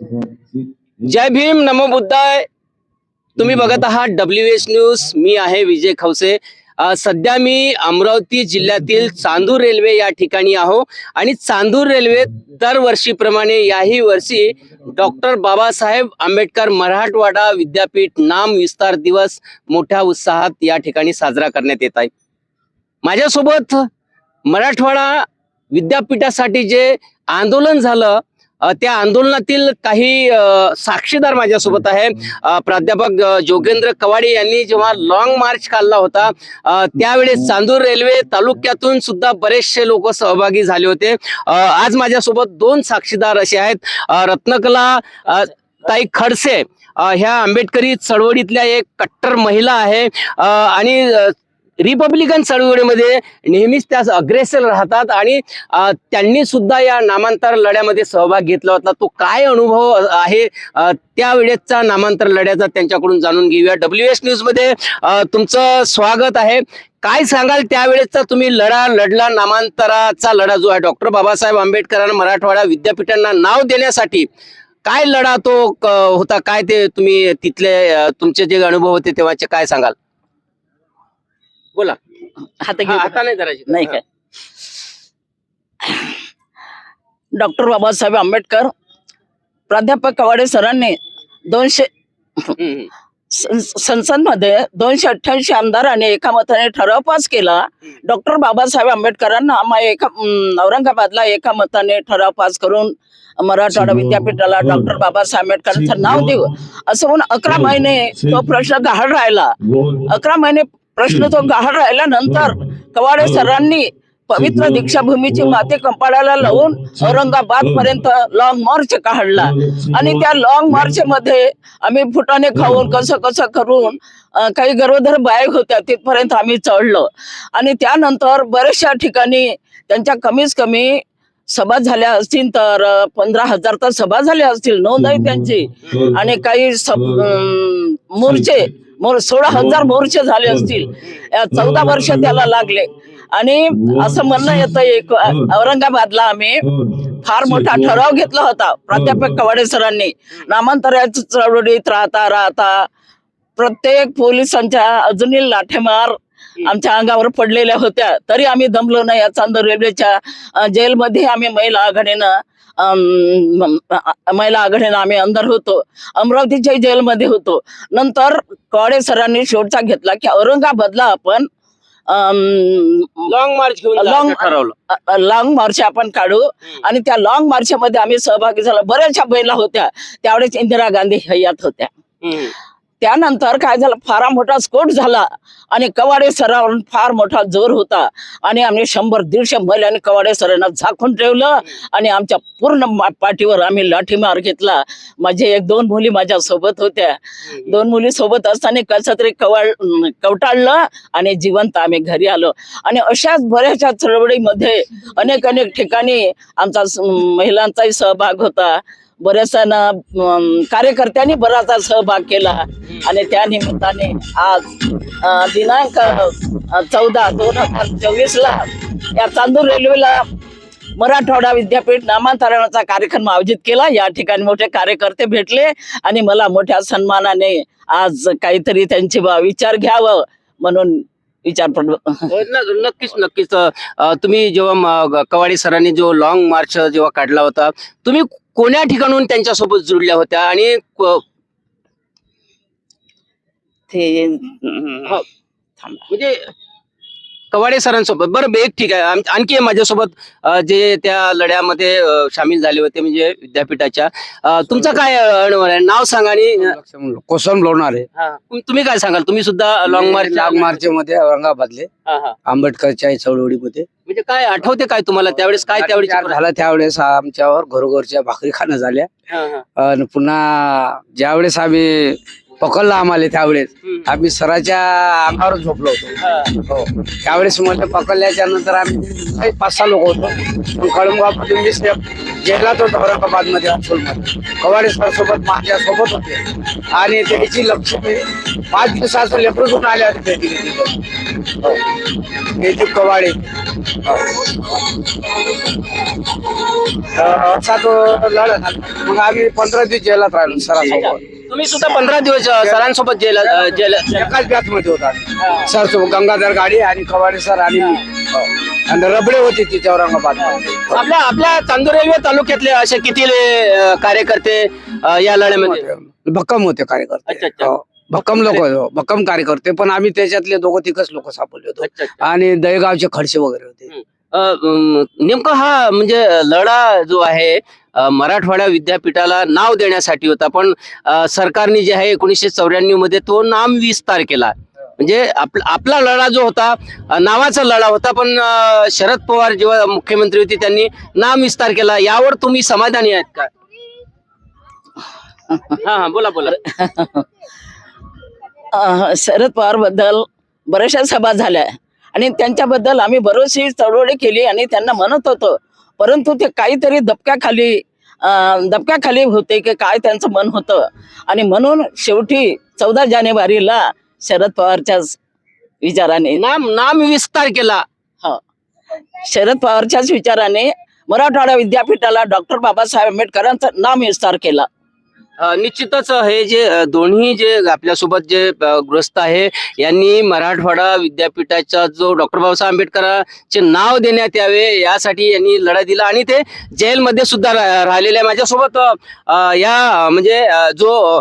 जय भीम नमो बुद्धाय. तुम्ही बघत आहात डब्ल्यू एच न्यूज मी आहे विजय खवसे. सध्या मी अमरावती जिल्ह्यातील चांदूर रेल्वे या ठिकाणी आहो. आणि चांदूर रेल्वे दरवर्षीप्रमाणे याही वर्षी डॉक्टर बाबासाहेब आंबेडकर मराठवाडा विद्यापीठ नाम विस्तार दिवस मोठ्या उत्साहात या ठिकाणी साजरा करण्यात येत आहे. माझ्यासोबत मराठवाडा विद्यापीठासाठी जे आंदोलन झालं त्या आंदोलनातील काही साक्षीदार माझ्यासोबत आहे. प्राध्यापक जोगेंद्र कवाडे यांनी जेव्हा लॉंग मार्च काढला होता त्यावेळेस चांदूर रेल्वे तालुक्यातून सुद्धा बरेचसे लोक सहभागी झाले होते. आज माझ्यासोबत दोन साक्षीदार असे आहेत. रत्नकला ताई खडसे ह्या आंबेडकरी चळवळीतल्या एक कट्टर महिला आहे. आणि रिपब्लिकन चळवळीमध्ये नेहमीच त्या अग्रेसर राहतात आणि त्यांनी सुद्धा या नामांतर लढ्यामध्ये सहभाग घेतला होता. तो काय अनुभव आहे त्यावेळेसचा नामांतर लढ्याचा त्यांच्याकडून जाणून घेऊया. डब्ल्यू एस न्यूजमध्ये तुमचं स्वागत आहे. काय सांगाल त्यावेळेसचा तुम्ही लढा लढला नामांतराचा लढा जो आहे? डॉक्टर बाबासाहेब आंबेडकरांना मराठवाडा विद्यापीठांना नाव देण्यासाठी काय लढा तो होता? काय ते तुम्ही तिथले तुमचे जे अनुभव होते तेव्हाचे काय सांगाल? बोला. हात हा, हाताने धरायचे. नाही काय डॉक्टर बाबासाहेब आंबेडकर प्राध्यापक कवाडे सरांनी दोनशे हम्म, हम्म. संसदमध्ये दोनशे अठ्ठ्याऐंशी आमदारांनी एका मताने ठराव पास केला. डॉक्टर बाबासाहेब आंबेडकरांना आम्हा एका अं, औरंगाबादला एका मताने ठराव पास करून मराठवाडा विद्यापीठाला डॉक्टर बाबासाहेब आंबेडकरांचं नाव देऊ. असं म्हणून अकरा महिने तो प्रश्न गहाळ राहिला. अकरा महिने प्रश्न तो गहाळ राहिल्यानंतर कवाडे सरांनी पवित्र दीक्षाभूमीची माती कंपाळाला लावून औरंगाबाद पर्यंत लॉंग मार्च काढला. आणि त्या लॉंग मार्च मध्ये आम्ही फुटाने खाऊन कसं कसं करून काही गरोदर बायक होत्या तिथपर्यंत आम्ही चढलो. आणि त्यानंतर बऱ्याचशा ठिकाणी त्यांच्या कमीच कमी सभा झाल्या असतील तर पंधरा हजार तर सभा झाल्या असतील. नोंद आहे त्यांची. आणि काही मोर्चे मोर सोळा हजार मोर्चे झाले असतील. या चौदा वर्ष त्याला लागले. आणि असं म्हणणं येतं एक औरंगाबादला आम्ही फार मोठा ठराव घेतला होता. प्राध्यापक कवाडे सरांनी. नामांतराच्या चळवळीत राहता राहता प्रत्येक पोलिसांच्या अजूनही लाठेमार आमच्या अंगावर पडलेल्या होत्या. तरी आम्ही दमलो नाही. या चांदूर रेल्वेच्या जेलमध्ये आम्ही महिला आघाडीनं महिला आघाडीनं आम्ही अंदर होतो. अमरावतीच्या जेलमध्ये होतो. नंतर कवाडे सरांनी शेवटचा घेतला की औरंगाबादला आपण लॉंग मार्च ठरवलं. लॉंग मार्च आपण काढू. आणि त्या लॉंग मार्च मध्ये आम्ही सहभागी झालो. बऱ्याचशा महिला होत्या. त्यावेळेस इंदिरा गांधी हयात होत्या. त्यानंतर काय झालं? फार मोठा स्फोट झाला आणि कवाडे सरावर फार मोठा जोर होता. आणि आम्ही शंभर दीडशे महिलांनी कवाडे सरांना झाकून ठेवलं आणि आमच्या पूर्ण पाठीवर आम्ही लाठीमार घेतला. माझे एक दोन मुली माझ्या सोबत होत्या. दोन मुली सोबत असताना कसं तरी कवाळ कवटाळलं आणि जिवंत आम्ही घरी आलो. आणि अशाच बऱ्याचशा चळवळीमध्ये अनेक अनेक ठिकाणी आमचा महिलांचाही सहभाग होता. बऱ्याचशांना अं, कार्यकर्त्यांनी बराचसा सहभाग केला. आणि त्या निमित्ताने आज दिनांक चौदा दोन हजार चोवीस ला या चांदूर रेल्वेला मराठवाडा विद्यापीठ नामांतरणाचा कार्यक्रम आयोजित केला. या ठिकाणी मोठे कार्यकर्ते भेटले आणि मला मोठ्या सन्मानाने आज काहीतरी त्यांचे विचार घ्यावं म्हणून विचार हो, नक्कीच नक्कीच. तुम्ही जेव्हा कवाडे सरांनी जो लॉंग मार्च जेव्हा काढला होता तुम्ही कोण्या ठिकाणून त्यांच्यासोबत जुळल्या होत्या आणि ते. म्हणजे कवाडे सरांसोबत. बरं एक ठीक आहे. आणखी माझ्यासोबत जे त्या लढ्यामध्ये सामील झाले होते म्हणजे विद्यापीठाच्या. तुमचं काय अनुभव आहे? नाव सांगा आणि कोसम लोणारे तुम- तुम्ही काय सांगाल? तुम्ही सुद्धा लॉंग मार्च लॉंग मार्च मध्ये औरंगाबादले. आंबेडकरच्या चळवळीमध्ये. म्हणजे काय आठवते काय तुम्हाला त्यावेळेस? काय त्यावेळेस झाला त्यावेळेस आमच्यावर घरोघरच्या भाकरी खाणं झाल्या. आणि पुन्हा ज्यावेळेस आम्ही पकडलं आम्हाला त्यावेळेस. आम्ही सराच्या अंगावर झोपलो होतो. हो. त्यावेळेस मला पकडल्याच्या नंतर आम्ही काही पाच सहा लोक होतो. कळमगाव जेलात होतो औरंगाबादमध्ये कवाडे सर सोबत माझ्या सोबत होते. आणि त्याची लक्ष्मी पाच दिवसाचं लेकरू घेऊन आले होते तिथे. हो. हे कवाडे. असा तो लढत. मग आम्ही पंधरा दिवस जेलात राहिलो सरासोबत. तुम्ही सुद्धा पंधरा दिवस अ, सरांसोबत जेल जेल एकाच बॅच मध्ये होता सर गंगाधर गाडी आणि कवाडे सर आणि मी. हो. आणि रबडे होते तिथे औरंगाबाद आपल्या आपल्या चांदूर रेल्वे तालुक्यातले असे किती अ, कार्यकर्ते अ, या लढ्यामध्ये भक्कम होते अच्छा, कार्यकर्ते अच्छा. हो. भक्कम लोक भक्कम कार्यकर्ते पण आम्ही त्याच्यातले दोघं तिकच लोक सापडले होतो अच्छा, अच्छा. आणि दहेगावचे खडसे वगैरे होते अ, अम, नेमकं हा म्हणजे लढा जो आहे मराठवाडा विद्यापीठाला नाव देण्यासाठी होता. पण सरकारने जे आहे एकोणीसशे चौऱ्याण्णवमध्ये तो नाम विस्तार केला. म्हणजे आपला आपला लढा जो होता नावाचा लढा होता पण शरद पवार जेव्हा मुख्यमंत्री होते त्यांनी नाम विस्तार केला. यावर तुम्ही समाधानी आहेत का? हा हा बोला बोला. शरद पवारबद्दल बऱ्याचशा सभा झाल्या. आणि त्यांच्याबद्दल आम्ही बरीचशी चळवळी केली आणि त्यांना म्हणत होतो परंतु ते काहीतरी दबक्याखाली दबक्याखाली होते की काय त्यांचं मन होतं. आणि म्हणून शेवटी चौदा जानेवारीला शरद पवारच्याच विचाराने नाम नाम विस्तार केला. शरद पवारच्याच विचाराने मराठवाडा विद्यापीठाला डॉक्टर बाबासाहेब आंबेडकरांचा नाम विस्तार केला. निश्चितच हे जे दोन्ही जे आपल्यासोबत जे ग्रस्त आहे यांनी मराठवाडा विद्यापीठाचा जो डॉक्टर बाबासाहेब आंबेडकरांचे नाव देण्यात यावे यासाठी यांनी लढा दिला. आणि ते जेलमध्ये सुद्धा राहिलेले आहे. माझ्यासोबत या म्हणजे जो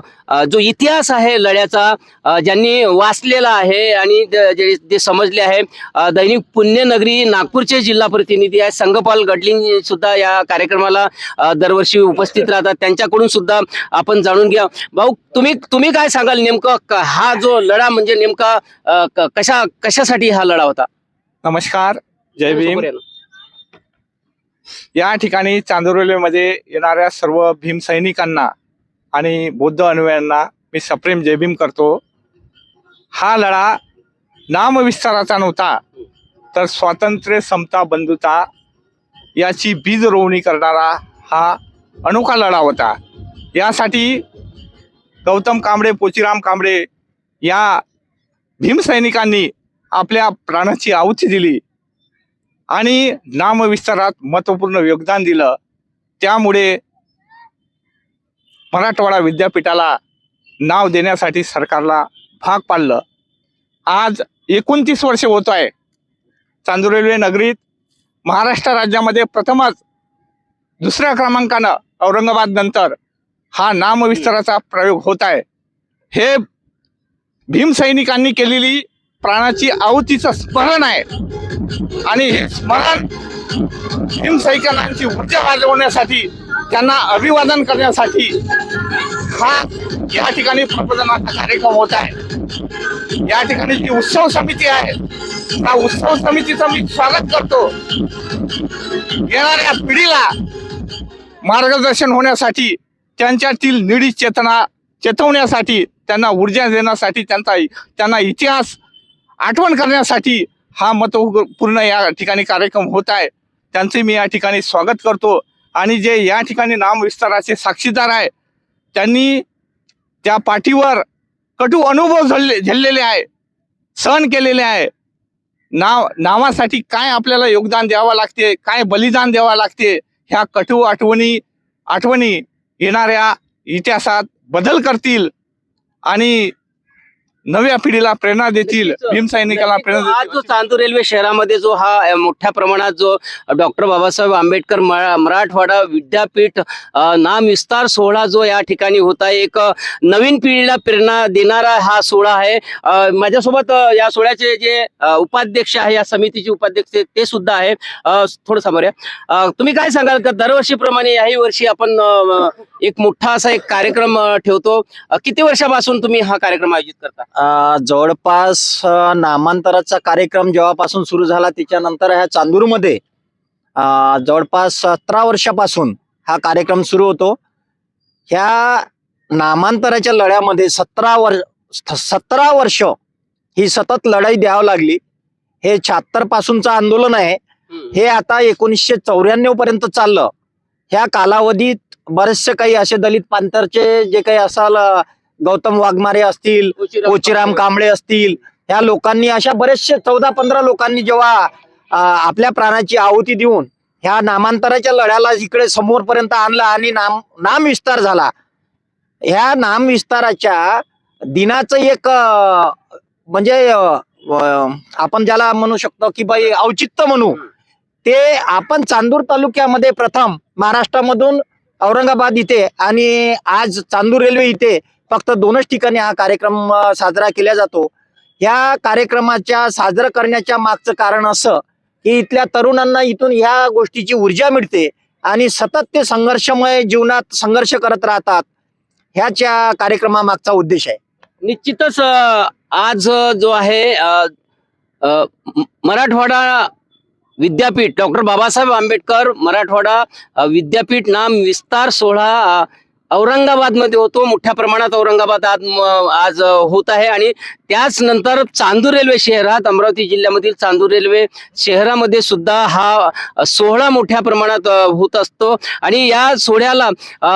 जो इतिहास आहे लढ्याचा ज्यांनी वाचलेला आहे आणि ज- समजले आहे दैनिक पुण्यनगरी नागपूरचे जिल्हा प्रतिनिधी आहे संगपाल गडलिंग सुद्धा या कार्यक्रमाला दरवर्षी उपस्थित राहतात. त्यांच्याकडून सुद्धा आपण जाणून घ्या. भाऊ तुम्ही तुम्ही काय सांगाल नेमकं? हा जो लढा म्हणजे नेमका कशा कशासाठी हा लढा होता? नमस्कार. जय भीम. या ठिकाणी चांदोरलेमध्ये येणाऱ्या सर्व भीम सैनिकांना आणि बौद्ध अनुयायांना मी सप्रेम जयभीम करतो. हा लढा नामविस्ताराचा नव्हता तर स्वातंत्र्य समता बंधुता याची बीज रोवणी करणारा हा अनोखा लढा होता. यासाठी गौतम कांबळे पोचीराम कांबळे या भीमसैनिकांनी आपल्या प्राणाची आहुती दिली आणि नामविस्तारात महत्त्वपूर्ण योगदान दिलं. त्यामुळे मराठवाडा विद्यापीठाला नाव देण्यासाठी सरकारला भाग पाडलं. आज एकोणतीस वर्ष होत आहे. चांदूर रेल्वे नगरीत महाराष्ट्र राज्यामध्ये प्रथमच दुसऱ्या क्रमांकानं औरंगाबाद नंतर हा नामविस्ताराचा प्रयोग होत आहे. हे भीमसैनिकांनी केलेली प्राणाची आहुतीचं स्मरण आहे. आणि हे स्मरण भीमसैनिकांची ऊर्जा वाजवण्यासाठी त्यांना अभिवादन करण्यासाठी हा या ठिकाणी प्रबोधनाचा कार्यक्रम होत आहे. या ठिकाणी जी उत्सव समिती आहे त्या उत्सव समितीचं मी स्वागत करतो. येणाऱ्या पिढीला मार्गदर्शन होण्यासाठी त्यांच्यातील निडी चेतना चेतवण्यासाठी त्यांना ऊर्जा देण्यासाठी त्यांचा त्यांना इतिहास आठवण करण्यासाठी हा महत्त्वपूर्ण या ठिकाणी कार्यक्रम होत आहे. त्यांचे मी या ठिकाणी स्वागत करतो. आणि जे या ठिकाणी नामविस्ताराचे साक्षीदार आहे त्यांनी त्या पाठीवर कटू अनुभव झल्ले झेललेले आहे सहन केलेले आहे नाव नावासाठी काय आपल्याला योगदान द्यावं लागते काय बलिदान द्यावं लागते ह्या कटू आठवणी आठवणी येणाऱ्या इतिहासात बदल करतील. आणि नव्या पिढीला प्रेरणा देतील भीमसैनिकाला प्रेरणा आज जो चांदूर रेल्वे शहरामध्ये जो हा मोठ्या प्रमाणात जो डॉक्टर बाबासाहेब आंबेडकर मरा- मराठवाडा विद्यापीठ नाम विस्तार सोहळा जो या ठिकाणी होता एक नवीन पिढीला प्रेरणा देणारा हा सोहळा आहे. माझ्यासोबत या सोहळ्याचे जे उपाध्यक्ष आहे या समितीचे उपाध्यक्ष ते- सुद्धा आहे. थोडं समोर तुम्ही काय सांगाल? का दरवर्षीप्रमाणे याही वर्षी आपण एक मोठा असा एक कार्यक्रम ठेवतो. किती वर्षापासून तुम्ही हा कार्यक्रम आयोजित करता? जवळपास नामांतराचा कार्यक्रम जेव्हापासून सुरू झाला त्याच्यानंतर ह्या चांदूरमध्ये अ, जवळपास सतरा वर्षापासून हा कार्यक्रम सुरू होतो. ह्या नामांतराच्या लढ्यामध्ये सतरा वर्ष सतरा वर्ष ही सतत लढाई द्यावी लागली. हे शहात्तर पासूनचं आंदोलन आहे. हे आता एकोणीसशे चौऱ्याण्णव पर्यंत चाललं. ह्या कालावधीत बरेचसे काही असे दलित पांथरचे जे काही असाल गौतम वाघमारे असतील कोचिराम कांबळे असतील ह्या लोकांनी अशा बरेचसे चौदा पंधरा लोकांनी जेव्हा आपल्या प्राणाची आहुती देऊन ह्या नामांतराच्या लढ्याला इकडे समोरपर्यंत आणला आणि नाम नाम विस्तार झाला. ह्या नाम विस्ताराच्या दिनाचं एक म्हणजे आपण ज्याला म्हणू शकतो की बाई औचित्य म्हणू ते आपण चांदूर तालुक्यामध्ये प्रथम महाराष्ट्रामधून औरंगाबाद इथे आणि आज चांदूर रेल्वे इथे फक्त दोनच ठिकाणी हा कार्यक्रम साजरा केला जातो. या कार्यक्रमाच्या साजरा करण्याच्या मागचं कारण असं की इथल्या तरुणांना इथून ह्या गोष्टीची ऊर्जा मिळते आणि सतत ते संघर्षमय जीवनात संघर्ष करत राहतात ह्याच्या कार्यक्रमामागचा उद्देश आहे. निश्चितच आज जो आहे मराठवाडा विद्यापीठ डॉक्टर बाबासाहेब आंबेडकर मराठवाडा विद्यापीठ नाम विस्तार सोहळा औरंगाबादमध्ये होतो. मोठ्या प्रमाणात औरंगाबाद आज म- आज होत आहे. आणि त्याच नंतर चांदूर रेल्वे शहरात अमरावती जिल्ह्यामधील चांदूर रेल्वे शहरामध्ये सुद्धा हा सोहळा मोठ्या प्रमाणात होत असतो. आणि या सोहळ्याला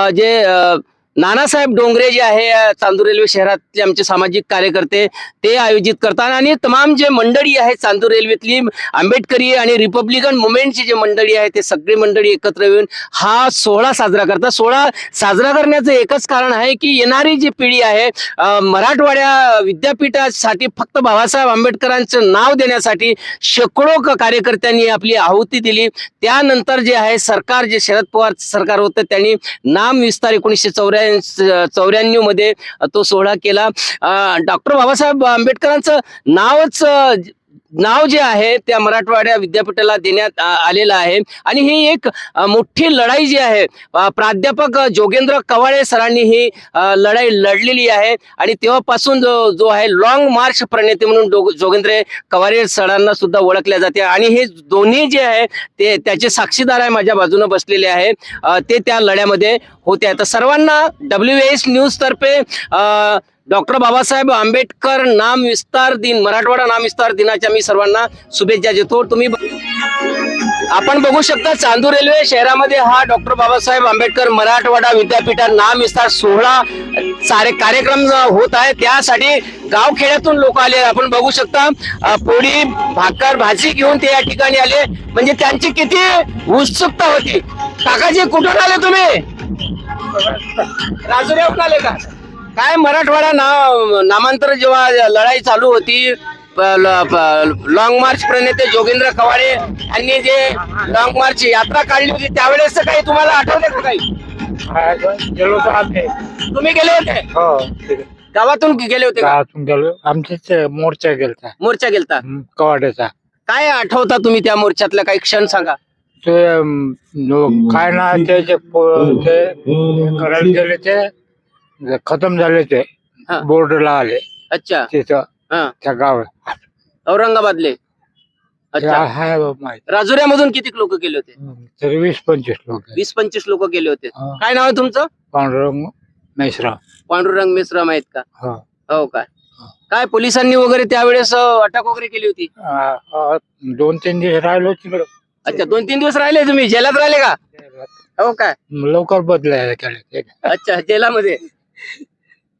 जे नानासाहेब डोंगरे जे आहे चांदूर रेल्वे शहरातले आमचे सामाजिक कार्यकर्ते ते आयोजित करतात. आणि तमाम जे मंडळी आहे चांदूर रेल्वेतली आंबेडकरी आणि रिपब्लिकन मुवमेंटची जे मंडळी आहे ते सगळी मंडळी एकत्र येऊन हा सोहळा साजरा करतात. सोहळा साजरा करण्याचं एकच कारण आहे की येणारी जी पिढी आहे मराठवाड्या विद्यापीठासाठी फक्त बाबासाहेब आंबेडकरांचं नाव देण्यासाठी शेकडो कार्यकर्त्यांनी आपली आहुती दिली. त्यानंतर जे आहे सरकार जे शरद पवार सरकार होतं त्यांनी नाम विस्तार एकोणीसशे चौऱ्या चौऱ्याण्णवमध्ये तो सोहळा केला. डॉक्टर बाबासाहेब आंबेडकरांचं नावच नाव जे आहे त्या मराठवाड्या विद्यापीठाला देण्यात आलेलं आहे. आणि ही एक मोठी लढाई जी आहे प्राध्यापक जोगेंद्र कवाळे सरांनी ही लढाई लढलेली आहे. आणि तेव्हापासून जो जो आहे लॉंग मार्च प्रणेते म्हणून जोगेंद्र कवाळे सरांना सुद्धा ओळखल्या जाते आणि हे दोन्ही जे आहे ते त्याचे साक्षीदार आहे माझ्या बाजूने बसलेले आहे. ते त्या लढ्यामध्ये होते. तर सर्वांना डब्ल्यू एस न्यूज तर्फे डॉक्टर बाबासाहेब आंबेडकर नाम विस्तार दिन मराठवाडा नाम विस्तार दिनाच्या मी सर्वांना शुभेच्छा देतो. तुम्ही आपण बघू शकता चांदूर रेल्वे शहरामध्ये हा डॉक्टर बाबासाहेब आंबेडकर मराठवाडा विद्यापीठात नाम विस्तार सोहळा सारे कार्यक्रम होत आहे त्यासाठी गावखेड्यातून लोक आले आपण बघू शकता पोळी भाकर भाजी घेऊन ते या ठिकाणी आले. म्हणजे त्यांची किती उत्सुकता होती. काकाजी कुठून आले तुम्ही? राजुऱ्याहून आले का? काय मराठवाडा नाव नामांतर जेव्हा लढाई चालू होती लॉंग मार्च प्रणेते जोगेंद्र कवाडे यांनी जे लॉंग मार्च यात्रा काढली होती त्यावेळेस काही तुम्हाला आठवलं का काही? गेलो तुम्ही गेले होते? हो. गावातून गेले होते का? गावातून गेलो. आमच्याच मोर्चा गेलता. मोर्चा गेलता? कवाड्याचा. काय आठवता तुम्ही त्या मोर्चातल्या काही क्षण सांगा. ते नो- काय ना ते करायला गेले ते खतम झाले ते हा. बोर्डला आले. अच्छा. तिथं हा. त्या गावात. औरंगाबादले? अच्छा. बा माहीत. राजुऱ्यामधून किती लोक गेले होते? तरी वीस पंचवीस लोक. आहेत. वीस पंचवीस लोक गेले होते. हा. काय नाव आहे तुमचं? पांडुरंग मेश्राम. पांडुरंग मिश्रम आहेत का? हो. हो काय काय पोलिसांनी वगैरे त्यावेळेस अ, अटक वगैरे केली होती? आ- आ- दोन तीन दिवस राहिलो तिकडं. अच्छा दोन तीन दिवस राहिले तुम्ही? जेलात राहिले का? हो काय लवकर बदलायला केले ते. अच्छा जेलामध्ये.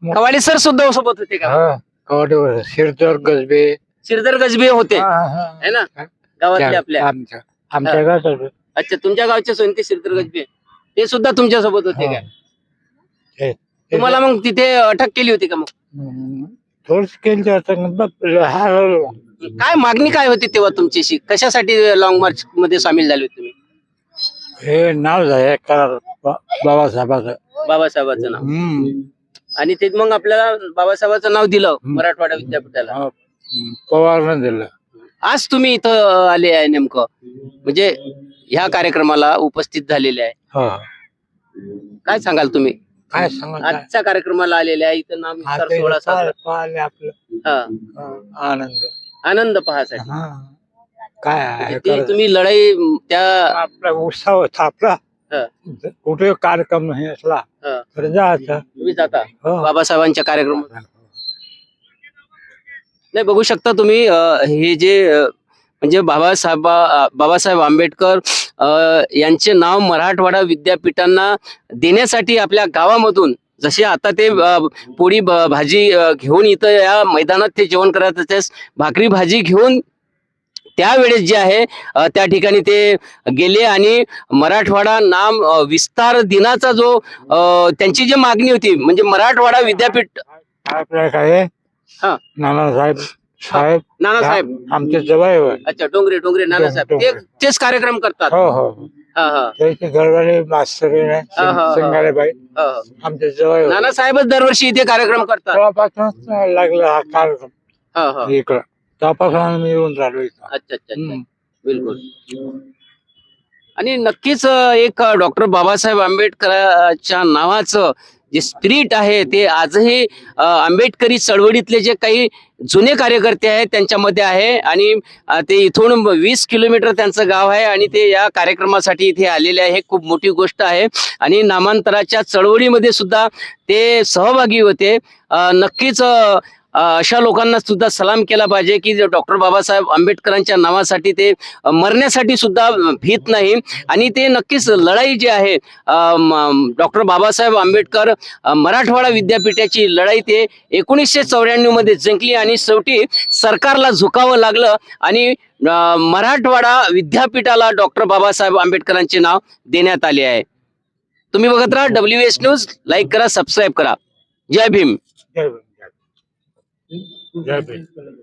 कवाडे सर सुद्धा सोबत होते का? कवाड्यावर शिरदर गजबे श्रीधर गजबे होते. हा, ना? गावातले आपल्या. आमच्या आमच्या गावात अच्छा तुमच्या गावचे सोनते श्रीधर गजबे ते सुद्धा तुमच्यासोबत होते. काय तुम्हाला मग तिथे अटक केली होती का मग? थोडस केलं. काय मागणी काय होती तेव्हा तुमच्याशी? कशासाठी लॉंग मार्च मध्ये सामील झाले होते तुम्ही? हे नाव बा- बाबासाहेबाचं. बाबासाहेबांचं नाव हम्म. आणि ते मग आपल्याला बाबासाहेबांचं नाव दिलं. मराठवाडा विद्यापीठाला हा, पवारनं दिलं आज तुम्ही इथं आले आहे नेमकं म्हणजे ह्या कार्यक्रमाला उपस्थित झालेले आहे हो काय सांगाल तुम्ही काय सांगत आहे? आजच्या कार्यक्रमाला आलेले आहे इथं नाम आता विस्तार सोहळा इथं साजरा पाह- पाहिले आपलं हा. हा, आनंद आनंद पहासाठी हा. काय आहे ते करत? तुम्ही लढाई म, त्या आपला उत्साह होता आपला हा. कुठे कार्यक्रम हे असला हा. तर जायचं तुम्ही जाता. हो. बाबासाहेबांच्या कार्यक्रमात नाही बघू शकता तुम्ही अं, हे जे अं, म्हणजे बाबासाहेब बाबासाहेब आंबेडकर अं, यांचे नाव मराठवाडा विद्यापीठांना देण्यासाठी आपल्या गावामधून जसे आता ते अं, पोळी ब- भाजी अं, घेऊन इथं या मैदानात ते जेवण करत होते भाकरी भाजी घेऊन त्यावेळेस जे आहे त्या ठिकाणी ते गेले आणि मराठवाडा नाम विस्तार दिनाचा जो त्यांची जी मागणी होती म्हणजे मराठवाडा विद्यापीठ काय. नानासाहेब साहेब नानासाहेब आमच्या जवळ. अच्छा डोंगरे डोंगरे नानासाहेब. तेच कार्यक्रम करतात हो हो हा, हा, घरवाले मास्तर. आमच्या जवळ. नानासाहेबच दरवर्षी इथे कार्यक्रम करतात लागला हा कार्यक्रम. इकडं तेव्हापासून आम्ही येऊन राहिलो इथं. अच्छा अच्छा अच्छा. हम्म. बिलकुल. आणि नक्कीच अ, एक डॉक्टर बाबासाहेब आंबेडकरांच्या नावाचं जे स्पिरिट आहे ते आजही अ, आंबेडकरी चळवळीतले जे काही जुने कार्यकर्ते आहेत त्यांच्यामध्ये आहे. आणि अ, ते इथून वीस किलोमीटर त्यांचं गाव आहे आणि ते या कार्यक्रमासाठी इथे आलेले आहे. हे खूप मोठी गोष्ट आहे. आणि नामांतराच्या चळवळीमध्ये सुद्धा ते सहभागी होते. अ, नक्कीच अ, अशा लोकांना सुद्धा सलाम केला पाहिजे की डॉक्टर बाबासाहेब आंबेडकरांच्या नावासाठी ते मरण्यासाठी सुद्धा भीत नाही. आणि ते नक्कीच लढाई जी आहे डॉक्टर बाबासाहेब आंबेडकर मराठवाडा विद्यापीठाची लढाई ते एकोणीसशे चौऱ्याण्णवमध्ये जिंकली आणि शेवटी सरकारला झुकावं लागलं आणि मराठवाडा विद्यापीठाला डॉक्टर बाबासाहेब आंबेडकरांचे नाव देण्यात आले आहे. तुम्ही बघत राहा डब्ल्यू एस न्यूज लाईक करा सबस्क्राईब करा. जय भीम. जय भीम. जय भीम.